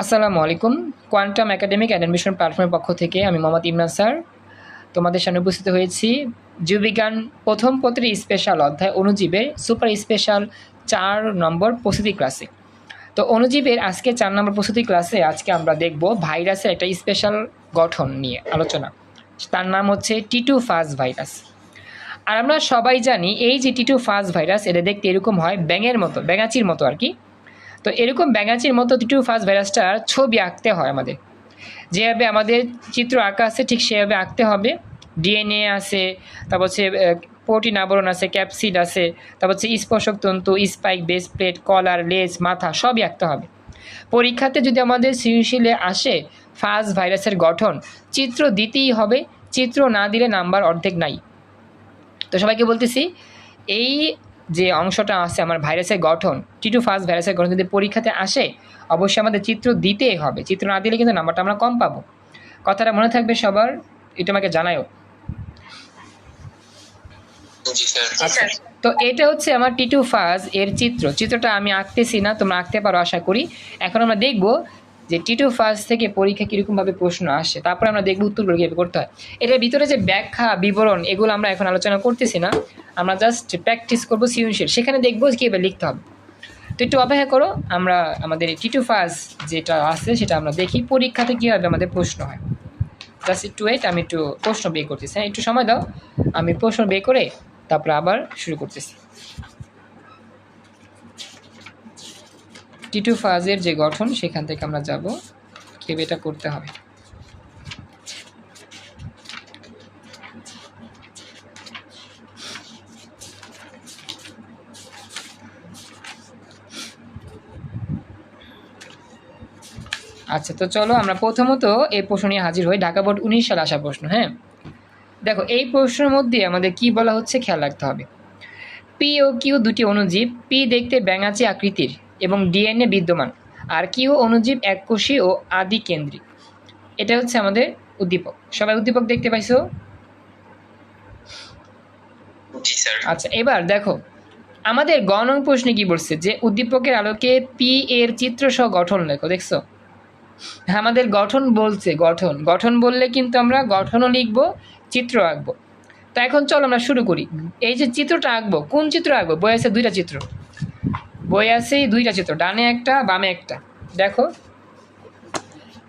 আসসালামু আলাইকুম। Quantum academic admission প্ল্যাটফর্মের পক্ষ থেকে আমি মোহাম্মদ ইমরান স্যার। তোমাদের সামনে উপস্থিত হয়েছি জীববিজ্ঞান প্রথম পত্রের স্পেশাল অধ্যায় অনুজীবের সুপার স্পেশাল চার নম্বর প্রস্তুতি ক্লাসে তো অনুজীবের আজকে চার নম্বর প্রস্তুতি ক্লাসে আজকে আমরা দেখব ভাইরাসের একটা স্পেশাল গঠন নিয়ে আলোচনা। তার নাম হচ্ছে টিটু ফাজ ভাইরাস আর আমরা সবাই জানি এই যে টিটু ফাজ ভাইরাস এটা দেখতে এরকম হয় ব্যাঙের মতো, ব্যাঙাচির মতো আর কি। তো এরকম ব্যাঙাচির মতো টিটু ফাজ ভাইরাসটার ছবি আঁকতে হয় আমাদের। যেভাবে আমাদের চিত্র আঁকা আছে, ঠিক সেভাবে আঁকতে হবে। ডিএনএ আছে, তারপর হচ্ছে প্রোটিন আবরণ আছে ক্যাপসিড আছে, তারপর হচ্ছে স্পর্শক তন্তু স্পাইক বেস প্লেট কলার লেজ মাথা, সবই আঁকতে হবে। পরীক্ষাতে যদি আমাদের সৃজনশীলে আসে ফাজ ভাইরাসের গঠন, চিত্র দিতেই হবে। চিত্র না দিলে নাম্বার অর্ধেক নাই। তো সবাইকে বলতেছি, এই যে অংশটা আছে আমার ভাইরাসের গঠন টিটু ফার্স্ট ভাইরাসের গঠন যদি পরীক্ষাতে আসে অবশ্যই আমাদের চিত্র দিতেই হবে। চিত্র না দিলে কিন্তু নাম্বারটা আমরা কম পাবো। কথাটা মনে থাকবে সবার এটা আমাকে জানায়ও। আচ্ছা তো এটা হচ্ছে আমার টিটু ফাজ এর চিত্র। চিত্রটা আমি আঁকতেছি না তোমরা আঁকতে পারো আশা করি। এখন আমরা দেখব যে টিটু ফাজ থেকে পরীক্ষা কীরকমভাবে প্রশ্ন আসে, তারপরে আমরা দেখব উত্তরগুলো কীভাবে করতে হয়। এটার ভিতরে যে ব্যাখ্যা, বিবরণ, এগুলো আমরা এখন আলোচনা করতেছি না। আমরা জাস্ট প্র্যাকটিস করব সৃজনশীল। সেখানে দেখব কীভাবে লিখতে হবে। তো একটু অপেক্ষা করো, আমরা আমাদের টিটু ফাজ যেটা আছে সেটা আমরা দেখি, পরীক্ষাতে কীভাবে আমাদের প্রশ্ন হয়। জাস্ট একটু ওয়েট আমি একটু প্রশ্ন বের করতেছি। হ্যাঁ একটু সময় দাও। আমি প্রশ্ন বের করে তারপরে আবার শুরু করতেছি। টিটু ফাজের যে গঠন, সেখান থেকে আমরা যাব। কীভাবে এটা করতে হবে। আচ্ছা তো চলো আমরা প্রথমত এই প্রশ্ন নিয়ে হাজির হই। ঢাকা বোর্ড উনিশ সালে আসা প্রশ্ন হ্যাঁ? দেখো, এই প্রশ্নের মধ্যে আমাদের কি বলা হচ্ছে? খেয়াল রাখতে হবে। পি ও কিউ দুটি অণুজীব পি দেখতে ব্যাঙাচি আকৃতির। এবং ডিএনএ বিদ্যমান। আর কিউ অণুজীব এককোষী ও আদি কেন্দ্রিক এটা হচ্ছে আমাদের উদ্দীপক। সবাই উদ্দীপক দেখতে পাইছো? আচ্ছা এবার দেখো আমাদের গণং প্রশ্নে কি বলছে? যে উদ্দীপকের আলোকে পি এর চিত্র সহ গঠন লেখো দেখছ? হ্যাঁ আমাদের গঠন বলছে গঠন। গঠন বললে কিন্তু আমরা গঠনও লিখব চিত্র আঁকবো। তো এখন চলো আমরা শুরু করি। এই যে চিত্রটা আঁকবো কোন চিত্র আঁকবো? বই আছে দুইটা চিত্র। বই আছে এই দুইটা চিত্র ডানে একটা বামে একটা। দেখো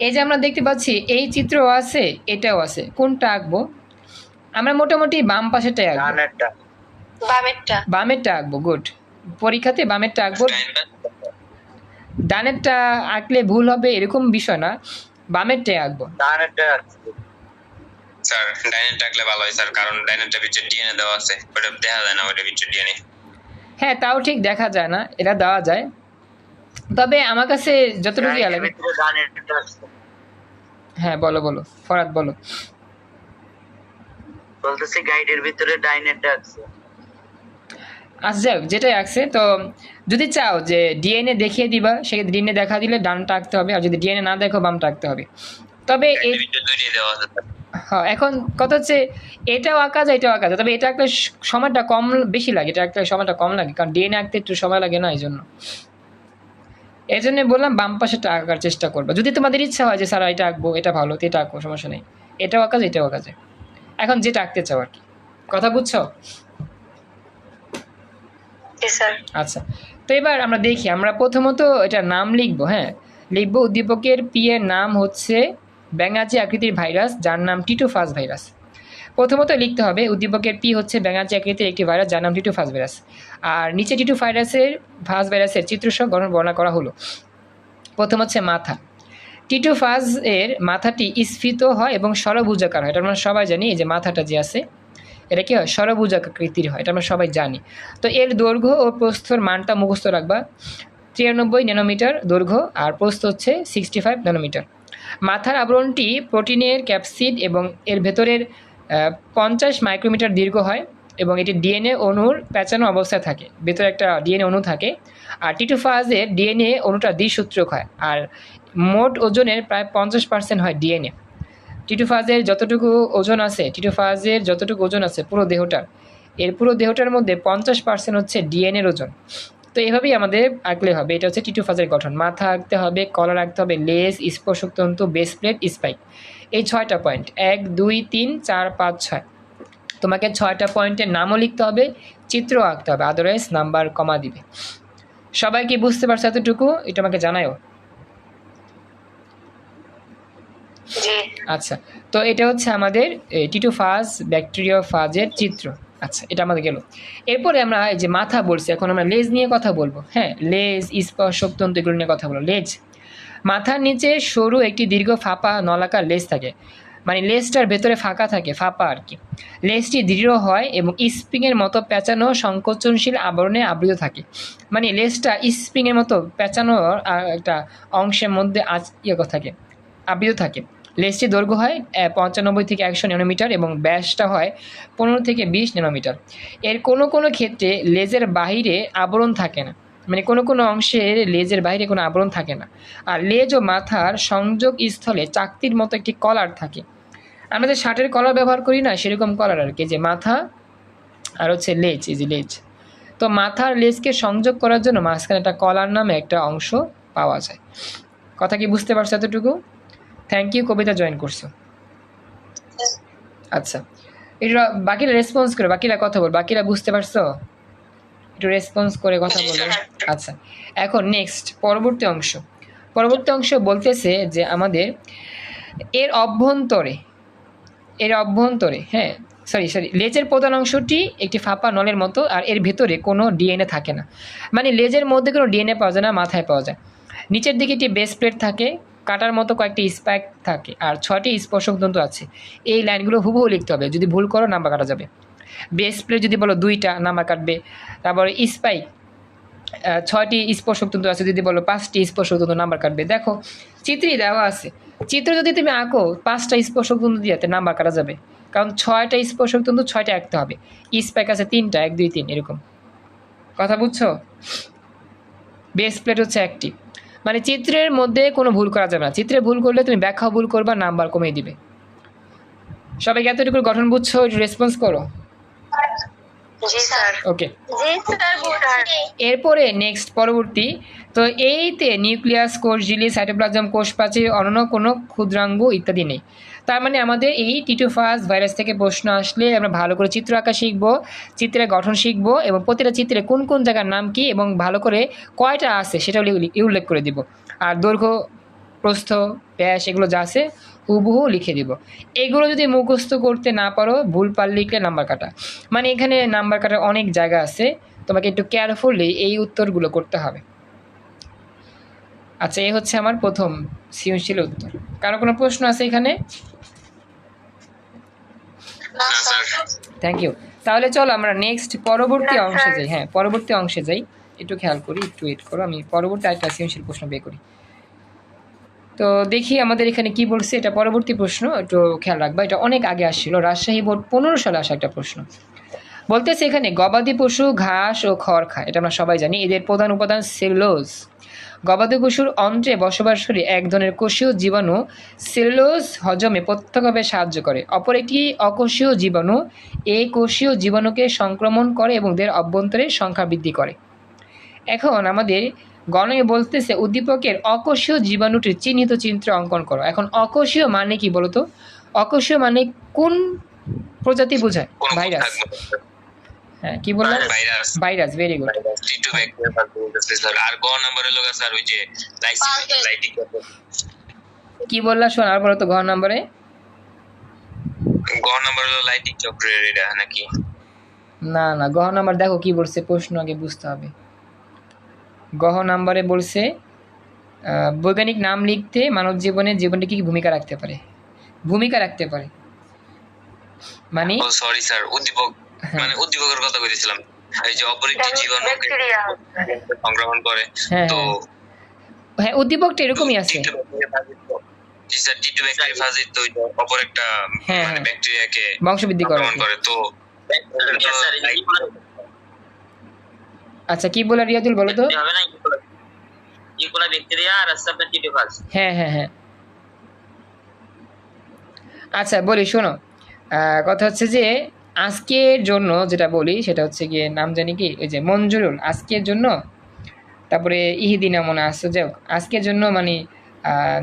এই যে আমরা দেখতে পাচ্ছি এই চিত্র আছে এটাও আছে। কোনটা আঁকবো? আমরা মোটামুটি বাম পাশেটাই আঁকবো। বামেরটা। বামেরটা। আঁকবো গুড। পরীক্ষাতে বামেরটা আঁকবো। ডানেরটা আঁকলে ভুল হবে এরকম বিষয় না। বামেরটাই আঁকবো। ডানেরটা স্যার ডাইনেরটা আঁকলে ভালো হয় স্যার কারণ ডাইনেরটা ভিতরে ডিএনএ দেওয়া আছে ওটা দেখা যায় না ওটা ভিতরে ডিএনএ হ্যাঁ তাও ঠিক দেখা যায় না এটা দেওয়া যায়। তবে আমার কাছে যতটুকু লাগে হ্যাঁ বলো বলো ফরাদ বলো। বলতেছি গাইডের ভিতরে ডাইনেটটা আছে। আচ্ছা যেটাই আঁকছে তো যদি চাও যে ডিএনএ দেখিয়ে দিবা সেক্ষেত্রে ডিএনএ দেখা দিলে ডানটা আঁকতে হবে আর যদি ডিএনএ না দেখো বামটা আঁকতে হবে। তবে এই হ্যাঁ এখন কথা হচ্ছে এটাও আঁকা যায় এটাও আঁকা যায়। তবে এটা আঁকলে সময়টা কম বেশি লাগে এটা আঁকলে সময়টা কম লাগে কারণ ডিএনএ আঁকতে একটু সময় লাগে না এই জন্য এই জন্য বললাম বাম পাশেটা আঁকার চেষ্টা করব। যদি তোমাদের ইচ্ছা হয় যে স্যার এটা আঁকবো এটা ভালো তো এটা আঁকবো সমস্যা নেই। এটাও আঁকা যায় এটাও আঁকা যায়। এখন যেটা আঁকতে চাও আর কি। কথা বুঝছ? স্যার। আচ্ছা তো এবার আমরা দেখি আমরা প্রথমত এটা নাম লিখব হ্যাঁ? লিখব উদ্দীপকের পি এর নাম হচ্ছে ব্যাঙাচি আকৃতির ভাইরাস, যার নাম টিটু টিটোফাস ভাইরাস। প্রথমত লিখতে হবে, উদ্দীপকের পি হচ্ছে ব্যাঙাচি আকৃতির একটি ভাইরাস, যার নাম টিটু টিটোফাস ভাইরাস। আর নিচে টিটু ভাইরাসের ফাস ভাইরাসের চিত্রসহ গঠন বর্ণনা করা হলো। প্রথম হচ্ছে মাথা। টিটোফাজ এর মাথাটি স্ফীত হয় এবং সরভুজাকার হয়। এটা আমরা সবাই জানি, এই যে মাথাটা যে আছে, এটা কি হয়? সরভুজাকৃতির হয়, এটা আমরা সবাই জানি। তো এর দৈর্ঘ্য ও প্রস্থর মানটা মুখস্থ রাখবা। তিরানব্বই ন্যানোমিটার দৈর্ঘ্য, আর প্রস্থ হচ্ছে সিক্সটি ফাইভ ন্যানোমিটার। মাথার আবরণটি প্রোটিনের ক্যাপসিড এবং এর ভেতরের পঞ্চাশ মাইক্রোমিটার দীর্ঘ হয় এবং এটি ডিএনএ অণুর প্যাঁচানো অবস্থায় থাকে। ভেতরে একটা ডিএনএ অণু থাকে আর টিটোফাজের ডিএনএ অণুটা দ্বিসূত্রক হয় আর মোট ওজনের প্রায় পঞ্চাশ পার্সেন্ট হয় ডিএনএ। টিটোফাজের যতটুকু ওজন আছে টিটোফাজের যতটুকু ওজন আছে পুরো দেহটার, এর পুরো দেহটার মধ্যে পঞ্চাশ পার্সেন্ট হচ্ছে ডিএনএর ওজন। তো এভাবেই আমাদের আঁকলে হবে। এটা হচ্ছে টিটু ফাজের গঠন। মাথা আঁকতে হবে কলার আঁকতে হবে লেস স্পর্শক তন্তু বেস প্লেট স্পাইক এই ছয়টা পয়েন্ট এক দুই তিন চার পাঁচ ছয়। তোমাকে ছয়টা পয়েন্টের নামও লিখতে হবে চিত্র আঁকতে হবে আদারওয়াইজ নাম্বার কমা দিবে। সবাই কি বুঝতে পারছ এতটুকু? এটা আমাকে জানায়ও? আচ্ছা। তো এটা হচ্ছে আমাদের টিটু ফাজ ব্যাকটেরিয়া ফাজের চিত্র। আচ্ছা এটা আমাদের গেল। এরপরে আমরা এই যে মাথা বলছি, এখন আমরা লেজ নিয়ে কথা বলব। হ্যাঁ লেজ স্পর্শক তন্তু এগুলো নিয়ে কথা বলব। লেজ। মাথার নিচে সরু একটি দীর্ঘ ফাঁপা নলাকার লেজ থাকে। মানে লেজটার ভেতরে ফাঁকা থাকে, ফাঁপা আর কি। লেজটি দৃঢ় হয় এবং স্প্রিংয়ের মতো পেঁচানো সংকোচনশীল আবরণে আবৃত থাকে। মানে লেজটা স্প্রিংয়ের মতো পেঁচানো একটা অংশের মধ্যে আজ ইয়ে থাকে, আবৃত থাকে। লেজটি দৈর্ঘ্য হয় পঞ্চানব্বই থেকে একশো ন্যানোমিটার এবং ব্যাসটা হয় পনেরো থেকে বিশ ন্যানোমিটার। এর কোনো কোনো ক্ষেত্রে লেজের বাহিরে আবরণ থাকে না। মানে কোনো কোনো অংশে লেজের বাইরে কোনো আবরণ থাকে না। আর লেজ ও মাথার সংযোগ স্থলে চাকতির মতো একটি কলার থাকে। আমরা যে শার্টের কলার ব্যবহার করি না, সেরকম কলার আর কি যে মাথা আর হচ্ছে লেজ, এই যে লেজ। তো মাথার লেজকে সংযোগ করার জন্য মাঝখানে একটা কলার নামে একটা অংশ পাওয়া যায়। কথা কি বুঝতে পারছ এতটুকু? থ্যাংক ইউ কবিতা জয়েন করছ। আচ্ছা এটা বাকিরা রেসপন্স করে, বাকিরা কথা বল, বাকিরা বুঝতে পারছ? একটু রেসপন্স করে কথা বলো। আচ্ছা এখন নেক্সট পরবর্তী অংশ। পরবর্তী অংশ বলতেছে যে আমাদের এর অভ্যন্তরে এর অভ্যন্তরে হ্যাঁ সরি সরি লেজের প্রধান অংশটি একটি ফাঁপা নলের মতো আর এর ভেতরে কোনো ডিএনএ থাকে না। মানে লেজের মধ্যে কোনো ডিএনএ পাওয়া যায় না, মাথায় পাওয়া যায়। নিচের দিকে একটি বেস প্লেট থাকে কাটার মতো কয়েকটি স্প্যাক থাকে। আর ছয়টি স্পর্শক তন্তু আছে। এই লাইনগুলো হুবহু লিখতে হবে। যদি ভুল করো নাম্বার কাটা যাবে। বেস প্লেট যদি বলো দুইটা নাম্বার কাটবে। তারপর স্পাইক ছয়টি স্পর্শক তন্তু আছে। যদি বলো পাঁচটি স্পর্শক তন্তু নাম্বার কাটবে। দেখো, চিত্রই দেওয়া আছে। চিত্র যদি তুমি আঁকো, পাঁচটা স্পর্শক তন্তু দিয়ে নাম্বার কাটা যাবে। কারণ ছয়টা স্পর্শক তন্তু, ছয়টা আঁকতে হবে। স্প্যাক আছে তিনটা, এক, দুই, তিন, এরকম। কথা বুঝছ? বেস প্লেট হচ্ছে একটি। মানে চিত্রের মধ্যে কোনো ভুল করা যাবে না। চিত্রে ভুল করলে তুমি ব্যাখ্যা ভুল করবা নাম্বার কমিয়ে দিবে। সবাইকে এতটুকু গঠন বুঝছ একটু রেসপন্স করো। ওকে এরপরে নেক্সট পরবর্তী। তো এইতে নিউক্লিয়াস কোষ ঝিলি সাইটোপ্লাজম কোষ প্রাচীর অন্য কোনো ক্ষুদ্রাঙ্গ ইত্যাদি নেই। তার মানে আমাদের এই টিটোফাস ভাইরাস থেকে প্রশ্ন আসলে আমরা ভালো করে চিত্র আঁকা শিখব চিত্রের গঠন শিখব এবং প্রতিটা চিত্রে কোন কোন জায়গার নাম কি এবং ভালো করে কয়টা আছে সেটা উল্লেখ- করে দিব। আর দৈর্ঘ্য, প্রস্থ, ব্যাস এগুলো যা আছে হুবহু লিখে দিব। এগুলো যদি মুখস্থ করতে না পারো, ভুল পার লিখলে নাম্বার কাটা। মানে এখানে নাম্বার কাটার অনেক জায়গা আছে, তোমাকে একটু কেয়ারফুলি এই উত্তরগুলো করতে হবে। আচ্ছা এই হচ্ছে আমার প্রথম সৃজনশীল উত্তর। কারও কোনো প্রশ্ন আছে এখানে? থ্যাংক ইউ তাহলে চলো আমরা নেক্সট পরবর্তী অংশে যাই। হ্যাঁ পরবর্তী অংশে যাই। একটু খেয়াল করি একটু ওয়েট করো আমি পরবর্তী আরেকটা সৃজনশীল প্রশ্ন বের করি। তো দেখি আমাদের এখানে কি বলছে এটা পরবর্তী প্রশ্ন একটু খেয়াল রাখবা এটা অনেক আগে আসছিল। রাজশাহী বোর্ড পনেরো সালে আসা একটা প্রশ্ন। বলতেছে এখানে গবাদি পশু ঘাস ও খড় খায়। এটা আমরা সবাই জানি। এদের প্রধান উপাদান সেলুলোজ। গবাদি পশুর অন্ত্রে বসবাস করে এক ধরনের কোষীয় জীবাণু সেলুলোজ হজমে প্রত্যক্ষভাবে সাহায্য করে। অপর একটি অকোষীয় জীবাণু এই কোষীয় জীবাণুকে সংক্রমণ করে এবং এদের অভ্যন্তরে সংখ্যা বৃদ্ধি করে। এখন আমাদের গণে বলতেছে উদ্দীপকের অকোষীয় জীবাণুটির চিহ্নিত চিত্র অঙ্কন করো। এখন অকোষীয় মানে কি বলতো? অকোষীয় মানে কোন প্রজাতি বোঝায়? ভাইরাস। হ্যাঁ কি বললাম ভাইরাস ভাইরাস ভেরি গুড টিটু ব্যাকটেরিয়া আর গ নাম্বার স্যার ওই যে লাইটিক কি বললা শোন আর বলো তো ঘর নম্বরে গ নাম্বার হলো লাইটিক চক্রের এটা নাকি না না গহ নাম্বার দেখো কি বলছে প্রশ্ন আগে বুঝতে হবে গহ নাম্বারে বলছে বৈজ্ঞানিক নাম লিখতে মানব জীবনে জীবনটি কি কি ভূমিকা রাখতে পারে ভূমিকা রাখতে পারে মানে সরি স্যার উদ্দীপক হ্যাঁ। মানে উদ্দীপকের কথা বলেছিলাম। এই যে অপর একটি জীবাণু সংক্রমণ করে। হ্যাঁ তো হ্যাঁ। উদ্দীপকটা এরকমই আছে। অপর একটা হ্যাঁ, মানে হ্যাঁ। ব্যাকটেরিয়াকে বংশবৃদ্ধি করে তো আচ্ছা কি বলে রিয়াদুল বলো তো? হবে না ইকোলা ব্যাকটেরিয়া আর হ্যাঁ হ্যাঁ হ্যাঁ। আচ্ছা বলি শোনো। আহ, কথা হচ্ছে যে আজকের জন্য যেটা বলি, সেটা হচ্ছে গিয়ে নাম জানি কি? ওই যে মঞ্জুরুল। আজকের জন্য, তারপরে ইহিদিনা মনে আসছো। যাই আজকের জন্য মানে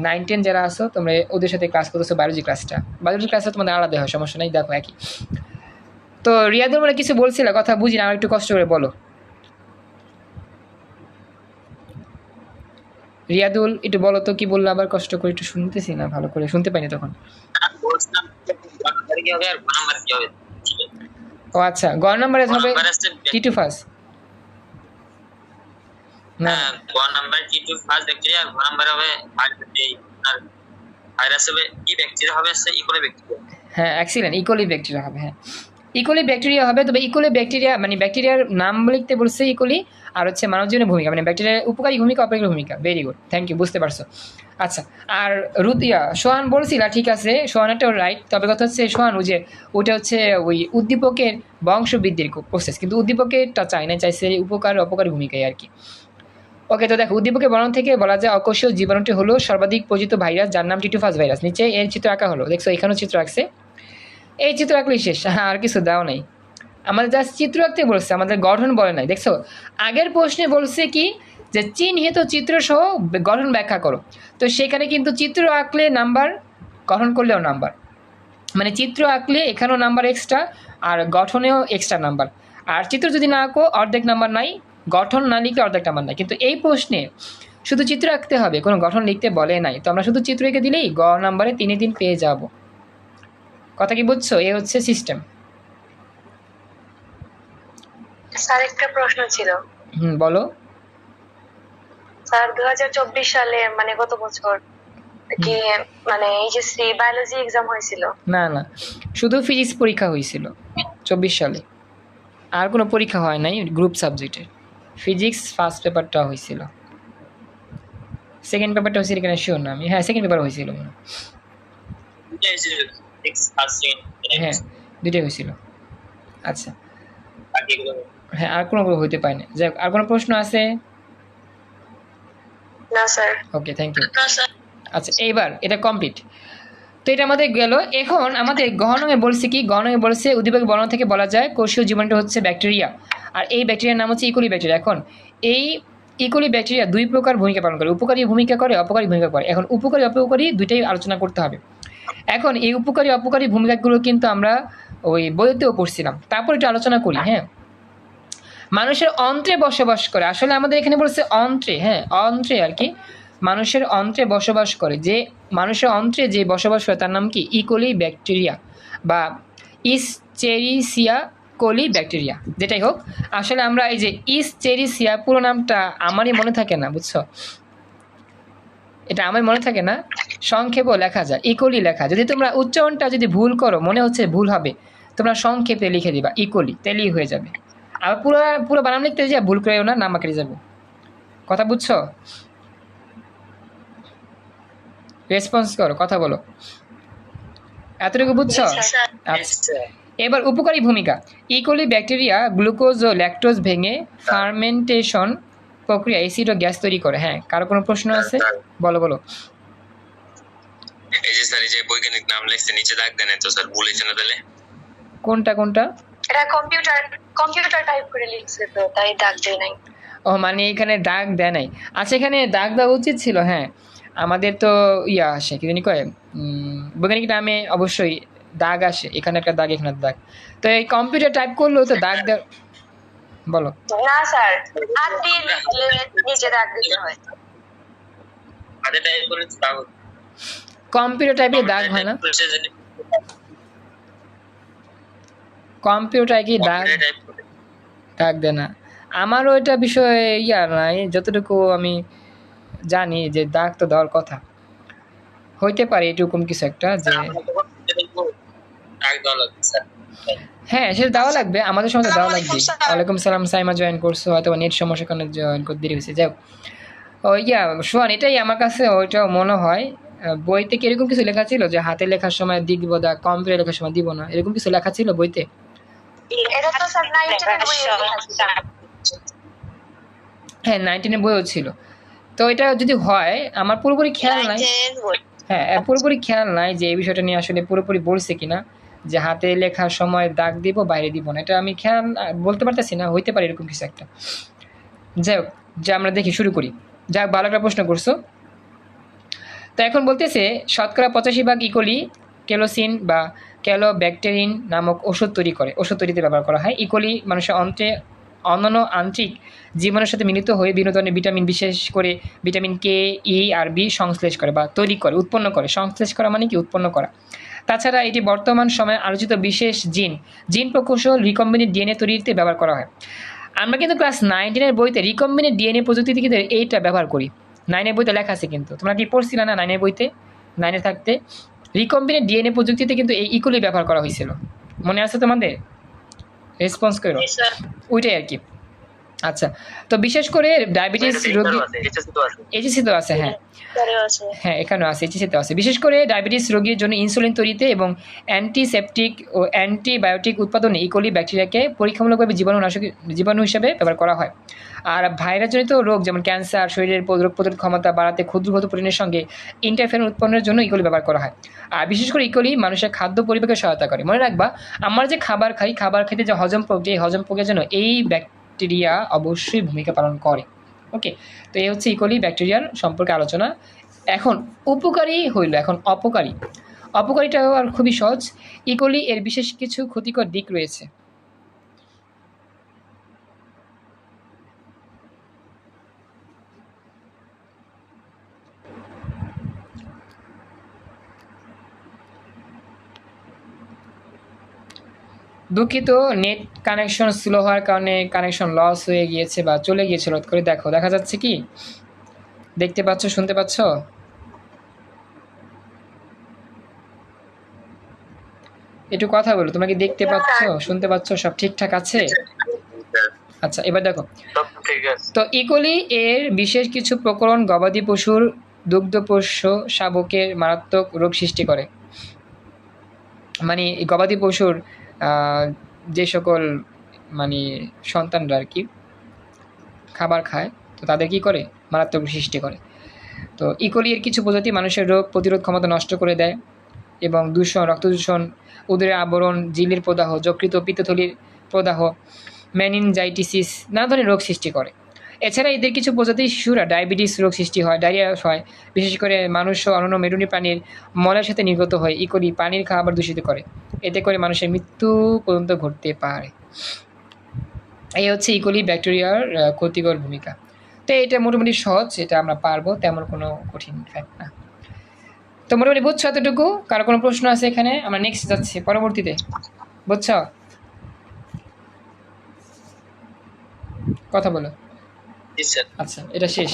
নাইন টেন যারা আসো তোমরা ওদের সাথে ক্লাস করতেছো বায়োলজি ক্লাসটা বায়োলজি ক্লাসটা তোমাদের আলাদা হয়, সমস্যা নেই, দেখো একই। তো রিয়াদুল মানে কিছু বলছিল, কথা বুঝি না আর একটু কষ্ট করে বলো। রিয়াদুল, একটু বলো তো, কি বলল? আবার কষ্ট করে একটু শুনতেছি না, ভালো করে। শুনতে পাইনি তখন। ও আচ্ছা গ নাম্বারে হবে টি টু ফাস না। গ number T two phage bacteria আর গ নাম্বার হবে ভাইরাস হবে কি ব্যাকটেরিয়া হবে সে ইকোলি ব্যাকটেরিয়া হ্যাঁ এক্সিলেন্ট ইকোলি ব্যাকটেরিয়া হবে হ্যাঁ। ইকোলি ব্যাকটেরিয়া হবে তবে ইকোলি ব্যাকটেরিয়া মানে ব্যাকটেরিয়ার নাম লিখতে বলছে ইকোলি আর হচ্ছে মানব জীবনের ভূমিকা মানে ব্যাকটেরিয়ার উপকারী ভূমিকা, অপকারী ভূমিকা ভেরি গুড থ্যাংক ইউ বুঝতে পারছ। আচ্ছা আর রুদিয়া, সোহান বলছিলা, ঠিক আছে সোহানটাও রাইট তবে কথা হচ্ছে সোহান যে ওটা হচ্ছে ওই উদ্দীপকের বংশবৃদ্ধির প্রসেস কিন্তু উদ্দীপকেরটা চাই না চাইছে উপকার, অপকারী ভূমিকায় আর কি। ওকে তো দেখো, উদ্দীপকের বর্ণন থেকে বলা যায় অকোষীয় জীবাণুটি হলো সর্বাধিক পরিচিত ভাইরাস, যার নাম টিটুফাস ভাইরাস। নিচে এর চিত্র আঁকা হলো, দেখছ, এখানেও চিত্র আঁকছে। এই চিত্র আঁকলেই শেষ হ্যাঁ আর কিছু দাও নাই। আমাদের জাস্ট চিত্র আঁকতে বলছে, আমাদের গঠন বলে নাই, দেখছ? আগের প্রশ্নে বলছে কি, যে চিহ্নিত চিত্র সহ গঠন ব্যাখ্যা করো। তো সেখানে কিন্তু চিত্র আঁকলে নাম্বার, গঠন করলেও নাম্বার। মানে চিত্র আঁকলে এখানেও নাম্বার এক্সট্রা আর গঠনেও এক্সট্রা নাম্বার। আর চিত্র যদি না আঁকো, অর্ধেক নাম্বার নাই, গঠন না লিখলে অর্ধেক নাম্বার নাই। কিন্তু এই প্রশ্নে শুধু চিত্র আঁকতে হবে, কোনো গঠন লিখতে বলে নাই। তো আমরা শুধু চিত্র এঁকে দিলেই গ নাম্বারে তিনে দিন পেয়ে যাব। কথা কি বুঝছ? এ হচ্ছে সিস্টেম স্যার একটা প্রশ্ন ছিল। হুম বলো। স্যার দু সালে মানে গত বছর কি মানে এইচএসসি বায়োলজি এক্সাম হয়েছিল। না না শুধু ফিজিক্স পরীক্ষা হয়েছিল চব্বিশ সালে। আর কোনো পরীক্ষা হয় নাই গ্রুপ সাবজেক্টের। ফিজিক্স ফার্স্ট পেপারটা হয়েছিল। সেকেন্ড পেপারটা হয়েছিল কিনা শিওর না আমি। হ্যাঁ সেকেন্ড পেপার হয়েছিল মনে হয়। হ্যাঁ দুইটাই হয়েছিল। আচ্ছা। বাকিগুলো হ্যাঁ আর কোনো হইতে পারে না যাই আর কোনো প্রশ্ন আছে? না স্যার। ওকে থ্যাংক ইউ আচ্ছা এইবার এটা কমপ্লিট তো এটা আমাদের গেল। এখন আমাদের গহনমে বলছে কি? গহনমে বলছে উদ্দীপক বর্ণ থেকে বলা যায় কোষীয় জীবনটা হচ্ছে ব্যাকটেরিয়া। আর এই ব্যাকটেরিয়ার নাম হচ্ছে ইকোলি ব্যাকটেরিয়া এখন এই ইকোলি ব্যাকটেরিয়া দুই প্রকার ভূমিকা পালন করে। উপকারী ভূমিকা করে অপকারী ভূমিকা করে। এখন উপকারী অপকারী দুইটাই আলোচনা করতে হবে। এখন এই উপকারী অপকারী ভূমিকাগুলো কিন্তু আমরা ওই বইতেও পড়ছিলাম। তারপর একটু আলোচনা করি হ্যাঁ? মানুষের অন্ত্রে বসবাস করে। আসলে আমাদের এখানে বলছে অন্ত্রে হ্যাঁ অন্ত্রে আর কি। মানুষের অন্ত্রে বসবাস করে। যে মানুষের অন্ত্রে যে বসবাস করে, তার নাম কি? ইকোলি ব্যাকটেরিয়া বা ইসচেরিসিয়া কোলি ব্যাকটেরিয়া যেটাই হোক, আসলে আমরা এই যে ইসচেরিসিয়া পুরো নামটা আমারই মনে থাকে না, বুঝছ? এটা আমার মনে থাকে না। সংক্ষেপও লেখা যায় ইকোলি লেখা। যদি তোমরা উচ্চারণটা যদি ভুল করো, মনে হচ্ছে ভুল হবে। তোমরা সংক্ষেপে লিখে দিবা ইকোলি তেলেই হয়ে যাবে। আর পুরো পুরো বানাম লিখতে যা ভুল করেও না নাম আঁকড়ে যাবে। কথা বুঝছ? রেসপন্স করো কথা বলো। এতটুকু বুঝছ? আচ্ছা। এবার উপকারী ভূমিকা। ইকোলি ব্যাকটেরিয়া গ্লুকোজ ও ল্যাকটোজ ভেঙে ফার্মেন্টেশন প্রক্রিয়া অ্যাসিড ও গ্যাস তৈরি করে। হ্যাঁ কারও কোনো প্রশ্ন আছে? বলো বলো। এই যে স্যার এই যে বৈজ্ঞানিক নাম লিখছে নিচে দাগ দেন তো স্যার ভুলেছে না তাহলে? কোনটা কোনটা? এটা কম্পিউটার কম্পিউটার টাইপ করে লিখছে তো তাই দাগ দেয় নাই। ও মানে এখানে দাগ দেয় নাই। আচ্ছা এখানে দাগ দেওয়া উচিত ছিল হ্যাঁ। আমাদের তো ইয়া আসে কি জানি কয় বৈজ্ঞানিক নামে অবশ্যই দাগ আসে এখানে একটা দাগ এখানে দাগ তো এই কম্পিউটার টাইপ করলেও তো দাগ দেওয়া বলো। না স্যার হাত দিয়ে লিখলে নিচে দাগ দিতে হয়। হাতে টাইপ করে দাও কম্পিউটার টাইপে দাগ হয় না। কম্পিউটার কি দাগ দেয় না আমারও এটা বিষয়ে ইয়া নাই যতটুকু আমি জানি যে দাগ তো দেওয়ার কথা। হইতে পারে এটুকুম কিছু একটা যে হ্যাঁ সেটা দেওয়া লাগবে আমাদের সময় দেওয়া লাগবে। ওয়ালাইকুম সালাম। সাইমা জয়েন করছ হয়তো নেট সমস্যার কারণে জয়েন করতে দেরি হয়েছে। যাই হোক। ও ইয়া সোহান এটাই আমার কাছে ওইটা মনে হয়। বইতে কি এরকম কিছু লেখা ছিল যে হাতে লেখার সময় দিব দা কম্পিউটার লেখার সময় দিব না? এরকম কিছু লেখা ছিল বইতে? এটা তো স্যার নাইনটিনের বইয়ে লেখা ছিল। হ্যাঁ নাইনটিনের বইও ছিল। তো এটা যদি হয় আমার পুরোপুরি খেয়াল নাই। হ্যাঁ পুরোপুরি খেয়াল নাই যে এই বিষয়টা নিয়ে আসলে পুরোপুরি বলছে কিনা যে হাতে লেখার সময় দাগ দিব বাইরে দিব না। এটা আমি খেয়াল বলতে পারতেছি না হইতে পারে এরকম কিছু একটা। যাই হোক যা আমরা দেখি শুরু করি। যাক ভালো একটা প্রশ্ন করছ। তো এখন বলতেছে শতকরা পঁচাশি ভাগ ইকোলি কেলোসিন বা ক্যালো ব্যাকটেরিন নামক ওষুধ তৈরি করে, ওষুধ তৈরিতে ব্যবহার করা হয়। ইকোলি মানুষের অন্ত্রে, অন্যান্য আন্তরিক জীবনের সাথে মিলিত হয়ে ধরনের ভিটামিন, বিশেষ করে ভিটামিন কে, ই আর বি সংশ্লেষ করে বা তৈরি করে, উৎপন্ন করে। সংশ্লেষ করা মানে কি? উৎপন্ন করা। তাছাড়া এটি বর্তমান সময়ে আলোচিত বিশেষ জিন জিন প্রকৌশল রিকম্বিনেট ডিএনএ তৈরিতে ব্যবহার করা হয়। আমরা কিন্তু ক্লাস নাইনটিনের বইতে রিকম্বিনেট ডিএনএ প্রযুক্তি কিন্তু এইটা ব্যবহার করি। নাইনের বইতে লেখা আছে কিন্তু। তোমরা কি পড়ছিলে না নাইনের বইতে? নাইনে থাকতে? রিকম্বিনেট ডিএনএ প্রযুক্তিতে কিন্তু এই ইকুলি ব্যবহার করা হয়েছিল। মনে আছে তোমাদের? রেসপন্স করো। ওইটাই আর কি। আচ্ছা তো বিশেষ করে ডায়াবেটিস রোগী এইচএসি তো আছে। হ্যাঁ। হ্যাঁ এখানেও আছে এইচএসিতেও আছে। বিশেষ করে ডায়াবেটিস রোগীর জন্য ইনসুলিন তৈরিতে এবং অ্যান্টিসেপটিক ও অ্যান্টিবায়োটিক উৎপাদনে ইকোলি ব্যাকটেরিয়াকে পরীক্ষামূলকভাবে জীবাণুনাশক জীবাণু হিসেবে ব্যবহার করা হয়। আর ভাইরাসজনিত রোগ যেমন ক্যান্সার, শরীরের রোগ প্রতিরোধ ক্ষমতা বাড়াতে ক্ষুদ্রগত প্রোটিনের সঙ্গে ইন্টারফেরন উৎপন্নের জন্য ইকোলি ব্যবহার করা হয়। আর বিশেষ করে ইকোলি মানুষের খাদ্য পরিবেকে সহায়তা করে। মনে রাখবা, আমরা যে খাবার খাই, খাবার খেতে যে হজম প্রক্রিয়া, এই হজম প্রক্রিয়ার জন্য এই ব্যাকটেরিয়া অবশ্যই ভূমিকা পালন করে। ওকে? তো এই হচ্ছে ইকোলি ব্যাকটেরিয়ার সম্পর্কে আলোচনা। এখন, উপকারী হইল, এখন অপকারী। অপকারীটাও আর খুবই সহজ। ইকোলি এর বিশেষ কিছু ক্ষতিকর দিক রয়েছে। দুঃখিত নেট কানেকশন স্লো হওয়ার কারণে কানেকশন লস হয়ে গিয়েছে বা চলে গিয়েছে রোধ করে দেখো। দেখা যাচ্ছে কি? দেখতে পাচ্ছ শুনতে পাচ্ছ? একটু কথা বলো তোমরা কি দেখতে পাচ্ছ শুনতে পাচ্ছ সব ঠিকঠাক আছে? আচ্ছা এবার দেখো। তো ইকোলি এর বিশেষ কিছু প্রকরণ গবাদি পশুর দুগ্ধপোষ্য শাবকের মারাত্মক রোগ সৃষ্টি করে। মানে গবাদি পশুর যে সকল মানে সন্তানরা আর কি খাবার খায়, তো তাদের কি করে? মারাত্মক সৃষ্টি করে। তো ইকোলি এর কিছু প্রজাতি মানুষের রোগ প্রতিরোধ ক্ষমতা নষ্ট করে দেয় এবং দূষণ রক্ত দূষণ উদরের আবরণ, জিলির প্রদাহ যকৃত পিত্তথলির প্রদাহ ম্যানিনজাইটিসিস নানা ধরনের রোগ সৃষ্টি করে। এছাড়া এদের কিছু প্রজাতির শিশুরা ডায়াবেটিস রোগ সৃষ্টি হয়, ডায়রিয়া হয়। বিশেষ করে মানুষ অন্যান্য মেরুনি প্রাণীর মলের সাথে নির্গত হয়। ইকোলি পানির খাবার দূষিত করে। এতে করে মানুষের মৃত্যু পর্যন্ত ঘটতে পারে। এই হচ্ছে ইকোলি ব্যাকটেরিয়ার ক্ষতিকর ভূমিকা। তো এটা মোটামুটি সহজ এটা আমরা পারব, তেমন কোনো কঠিন ফ্যাক্ট না। তো মোটামুটি বুঝছ এতটুকু? কারও কোনো প্রশ্ন আছে এখানে? আমরা নেক্সট যাচ্ছি, পরবর্তীতে। বুঝছ? কথা বলো। আচ্ছা এটা শেষ।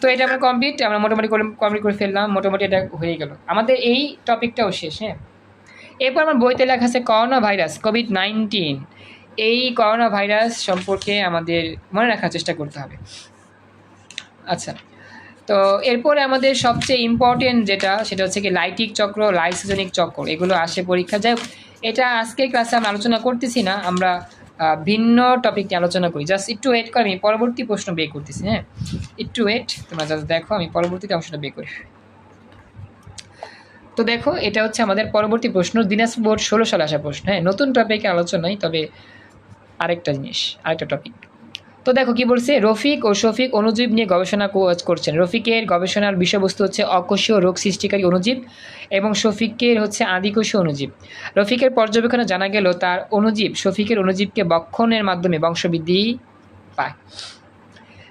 তো এটা আমরা কমপ্লিট আমরা মোটামুটি কমপ্লিট করে ফেললাম মোটামুটি এটা হয়ে গেল। আমাদের এই টপিকটাও শেষ হ্যাঁ? এরপর আমার বইতে লেখা আছে করোনা ভাইরাস কোভিড নাইন্টিন এই করোনা ভাইরাস সম্পর্কে আমাদের মনে রাখার চেষ্টা করতে হবে। আচ্ছা তো এরপরে আমাদের সবচেয়ে ইম্পর্টেন্ট যেটা সেটা হচ্ছে কি লাইটিক চক্র লাইসোজনিক চক্র এগুলো আসে পরীক্ষা। যাই হোক, এটা আজকে ক্লাসে আমরা আলোচনা করতেছি না আমরা ভিন্ন টপিক নিয়ে আলোচনা করি। জাস্ট একটু ওয়েট করে, আমি পরবর্তী প্রশ্ন বের করতেছি হ্যাঁ? একটু ওয়েট তোমরা জাস্ট দেখো, আমি পরবর্তীতে অংশটা বের করি। তো দেখো, এটা হচ্ছে আমাদের পরবর্তী প্রশ্ন। দিনাজপুর বোর্ড ষোলো সালে আসা প্রশ্ন হ্যাঁ? নতুন টপিকে আলোচনায় তবে আরেকটা জিনিস, আরেকটা টপিক তো দেখো কি বলছে? রফিক ও শফিক অনুজীব নিয়ে গবেষণা কো- করছেন। রফিকের গবেষণার বিষয়বস্তু হচ্ছে অকোষীয় রোগ সৃষ্টিকারী অনুজীব এবং শফিকের হচ্ছে আদিকোষীয় অনুজীব রফিকের পর্যবেক্ষণে জানা গেল, তার অনুজীব শফিকের অনুজীবকে বক্ষণের মাধ্যমে বংশবৃদ্ধি পায়।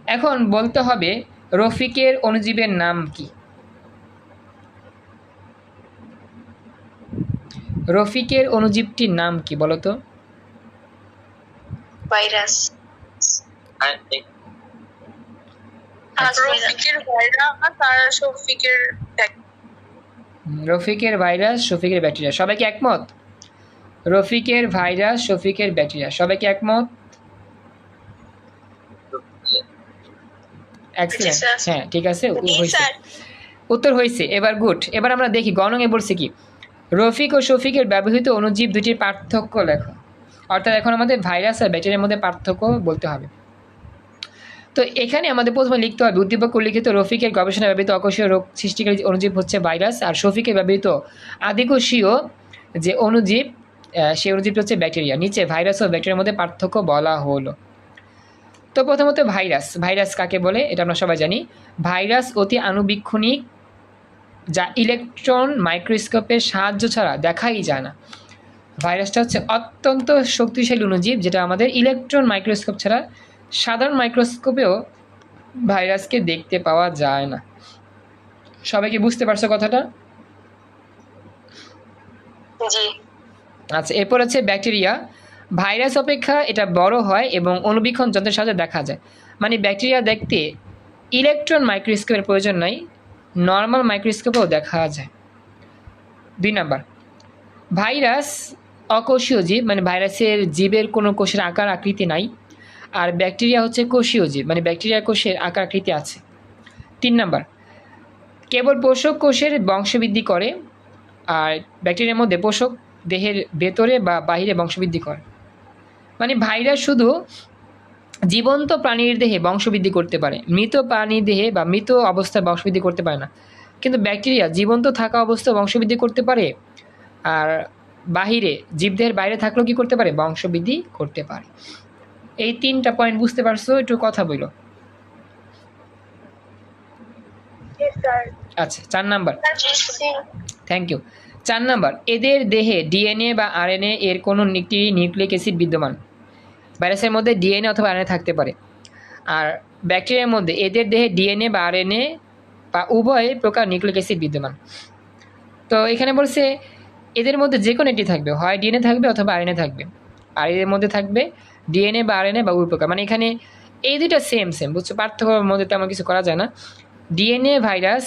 এখন বলতে হবে, রফিকের অনুজীবের নাম কি? রফিকের অনুজীবটির নাম কি বলতো? ভাইরাস। আর রফিকের ভাইরাস আর শফিকের রফিকের ভাইরাস শফিকের ব্যাকটেরিয়া সবাই কি একমত? রফিকের ভাইরাস শফিকের ব্যাকটেরিয়া সবাই কি একমত? হ্যাঁ ঠিক আছে উত্তর হয়েছে এবার গুড এবার আমরা দেখি গণঙে বলছে কি? রফিক ও শফিকের ব্যবহৃত অনুজীব দুটির পার্থক্য লেখো। অর্থাৎ এখন আমাদের ভাইরাস আর ব্যাকটেরিয়ার মধ্যে পার্থক্য বলতে হবে। তো এখানে আমাদের প্রথমে লিখতে হবে উদ্দীপক উল্লিখিত রফিকের গবেষণা ব্যবহৃত অকোষীয় রোগ সৃষ্টিকারী অনুজীব হচ্ছে ভাইরাস আর শফিকের ব্যবহৃত আদিকোষীয় যে অণুজীব আহ, সেই অণুজীবটি হচ্ছে ব্যাকটেরিয়া। নিচে ভাইরাস ও ব্যাকটেরিয়ার মধ্যে পার্থক্য বলা হলো। তো প্রথমত ভাইরাস। ভাইরাস কাকে বলে? এটা আমরা সবাই জানি। ভাইরাস অতি আনুবীক্ষণিক যা ইলেকট্রন মাইক্রোস্কোপের সাহায্য ছাড়া দেখাই যায় না। ভাইরাসটা হচ্ছে অত্যন্ত শক্তিশালী অনুজীব যেটা আমাদের ইলেকট্রন মাইক্রোস্কোপ ছাড়া সাধারণ মাইক্রোস্কোপেও ভাইরাসকে দেখতে পাওয়া যায় না। সবাই কি বুঝতে পারছ কথাটা? আচ্ছা এরপর হচ্ছে ব্যাকটেরিয়া। ভাইরাস অপেক্ষা এটা বড় হয় এবং অনুবীক্ষণ যন্ত্রের সাহায্যে দেখা যায়। মানে ব্যাকটেরিয়া দেখতে ইলেকট্রন মাইক্রোস্কোপের প্রয়োজন নাই নর্মাল মাইক্রোস্কোপেও দেখা যায়। দুই নাম্বার ভাইরাস অকোষীয় জীব মানে ভাইরাসের জীবের কোনো কোষের আকার আকৃতি নাই আর ব্যাকটেরিয়া হচ্ছে কোষীয় জীব মানে ব্যাকটেরিয়া কোষের আকার, আকৃতি আছে। তিন নাম্বার, কেবল পোষক কোষের বংশবৃদ্ধি করে আর ব্যাকটেরিয়ার মধ্যে পোষক দেহের ভেতরে বা বাহিরে বংশবৃদ্ধি করে। মানে ভাইরাস শুধু জীবন্ত প্রাণীর দেহে বংশবৃদ্ধি করতে পারে, মৃত প্রাণীর দেহে বা মৃত অবস্থায় বংশবৃদ্ধি করতে পারে না। কিন্তু ব্যাকটেরিয়া জীবন্ত থাকা অবস্থায় বংশবৃদ্ধি করতে পারে আর বাহিরে জীবদেহের বাইরে থাকলেও কি করতে পারে? বংশবৃদ্ধি করতে পারে। এই তিনটা পয়েন্ট বুঝতে পারছ একটু কথা বলো। আচ্ছা চার নাম্বার। থ্যাংক ইউ চার নাম্বার এদের দেহে ডিএনএ বা আরএনএ এর কোনো একটি নিউক্লিক অ্যাসিড বিদ্যমান? ভাইরাসের মধ্যে ডিএনএ অথবা আরএনএ থাকতে পারে। আর ব্যাকটেরিয়ার মধ্যে এদের দেহে ডিএনএ বা আরএনএ বা উভয় প্রকার নিউক্লিক অ্যাসিড বিদ্যমান। তো এখানে বলছে এদের মধ্যে যে কোনো একটি থাকবে হয় ডিএনএ থাকবে অথবা আরএনএ থাকবে। আর এদের মধ্যে থাকবে ডিএনএ বা আরএনএ বা উভয় প্রকার মানে এখানে এই দুইটা সেম সেম বুঝছ? পার্থক্যের মধ্যে তেমন কিছু করা যায় না। ডিএনএ ভাইরাস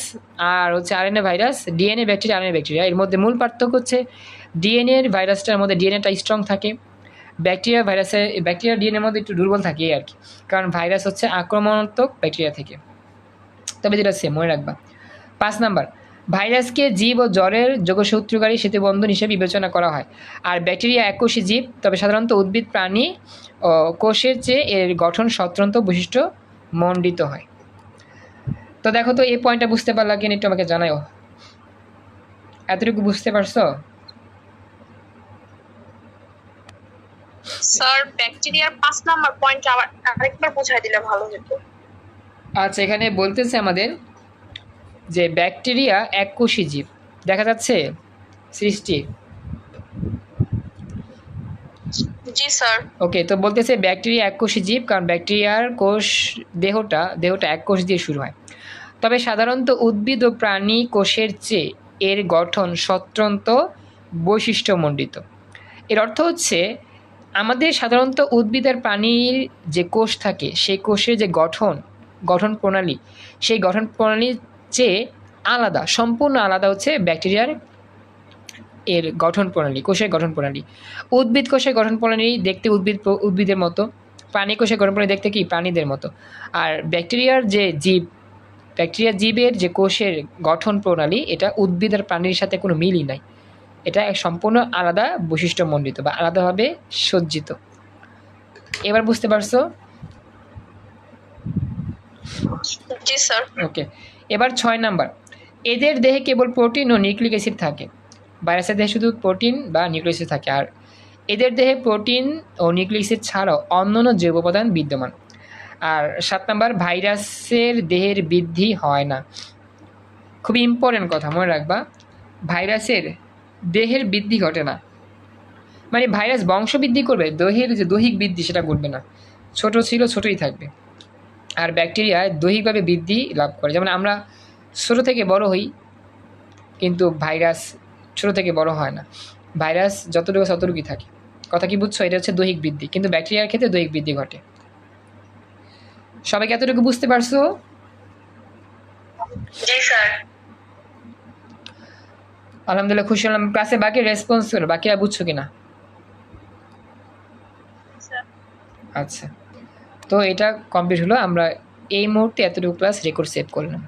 আর হচ্ছে RNA virus DNA bacteria RNA bacteria এর মধ্যে মূল পার্থক্য হচ্ছে ডিএনএ ভাইরাসটার মধ্যে ডিএনএটা স্ট্রং থাকে। ব্যাকটেরিয়া ভাইরাসের ব্যাকটেরিয়া ডিএনএর মধ্যে একটু দুর্বল থাকে আর কি। কারণ ভাইরাস হচ্ছে আক্রমণাত্মক ব্যাকটেরিয়া থেকে। তবে যেটা সেম মনে রাখবা। পাঁচ নাম্বার ভাইরাসকে জীব ও জ্বরের যোগসূত্রকারী সেতুবন্ধন হিসেবে বিবেচনা করা হয়। আর ব্যাকটেরিয়া এককোষী জীব তবে সাধারণত উদ্ভিদ প্রাণী ও কোষের চেয়ে এর গঠন স্বতন্ত্র বৈশিষ্ট্য মণ্ডিত হয়। তো দেখো তো এই পয়েন্টটা বুঝতে পারলা কিনা একটু আমাকে জানাও এতটুকু বুঝতে পারছ? স্যার ব্যাকটেরিয়ার পাঁচ নাম্বার পয়েন্ট আবার আরেকবার বোঝাই দিলে ভালো হতো। আচ্ছা এখানে বলতেছে আমাদের যে ব্যাকটেরিয়া এককোষী জীব। দেখা যাচ্ছে সৃষ্টি। জি স্যার। ওকে তো বলতেছে ব্যাকটেরিয়া এককোষী জীব কারণ ব্যাকটেরিয়ার কোষ দেহটা দেহটা এক কোষ দিয়ে শুরু হয়। তবে সাধারণত উদ্ভিদ ও প্রাণী কোষের চেয়ে এর গঠন স্বতন্ত্র বৈশিষ্ট্যমণ্ডিত। এর অর্থ হচ্ছে আমাদের সাধারণত উদ্ভিদ আর প্রাণীর যে কোষ থাকে সেই কোষের যে গঠন গঠন প্রণালী সেই গঠন প্রণালীর চেয়ে আলাদা সম্পূর্ণ আলাদা হচ্ছে ব্যাকটেরিয়ার এর গঠন প্রণালী কোষের গঠন প্রণালী। উদ্ভিদ কোষের গঠন প্রণালী দেখতে উদ্ভিদ উদ্ভিদের মতো প্রাণী কোষের গঠন প্রণালী দেখতে কি? প্রাণীদের মতো। আর ব্যাকটেরিয়ার যে জীব ব্যাকটেরিয়া জীবের যে কোষের গঠন প্রণালী এটা উদ্ভিদ আর প্রাণীর সাথে কোনো মিলই নাই। এটা এক সম্পূর্ণ আলাদা বৈশিষ্ট্যমণ্ডিত বা আলাদাভাবে সজ্জিত। এবার বুঝতে পারছ? জি স্যার। ওকে। এবার ছয় নাম্বার, এদের দেহে কেবল প্রোটিন ও নিউক্লিক অ্যাসিড থাকে। ভাইরাসের দেহে শুধু প্রোটিন বা নিউক্লিক অ্যাসিড থাকে, আর এদের দেহে প্রোটিন ও নিউক্লিক অ্যাসিড ছাড়াও অন্যান্য জৈব উপাদান বিদ্যমান। আর সাত নাম্বার, ভাইরাসের দেহের বৃদ্ধি হয় না। খুবই ইম্পর্টেন্ট কথা, মনে রাখবা। ভাইরাসের দেহের বৃদ্ধি ঘটে না। মানে ভাইরাস বংশ বৃদ্ধি করবে, দেহের যে দৈহিক বৃদ্ধি সেটা ঘটবে না। ছোট ছিল, ছোটই থাকবে। আর ব্যাকটেরিয়ায় দৈহিকভাবে বৃদ্ধি লাভ করে। যেমন আমরা ছোটো থেকে বড় হই কিন্তু ভাইরাস ছোটো থেকে বড় হয় না। ভাইরাস যতটুকু ততটুকুই থাকে। কথা কি বুঝছ? এটা হচ্ছে দৈহিক বৃদ্ধি। কিন্তু ব্যাকটেরিয়ার ক্ষেত্রে দৈহিক বৃদ্ধি ঘটে। সবাইকে এতটুকু বুঝতে পারছ? আলহামদুলিল্লাহ খুশি হলাম। ক্লাসে বাকি রেসপন্স করো বাকিরা বুঝছ কিনা? আচ্ছা। তো এটা কমপ্লিট হলো আমরা এই মুহূর্তে এতটুকু ক্লাস রেকর্ড সেভ করলাম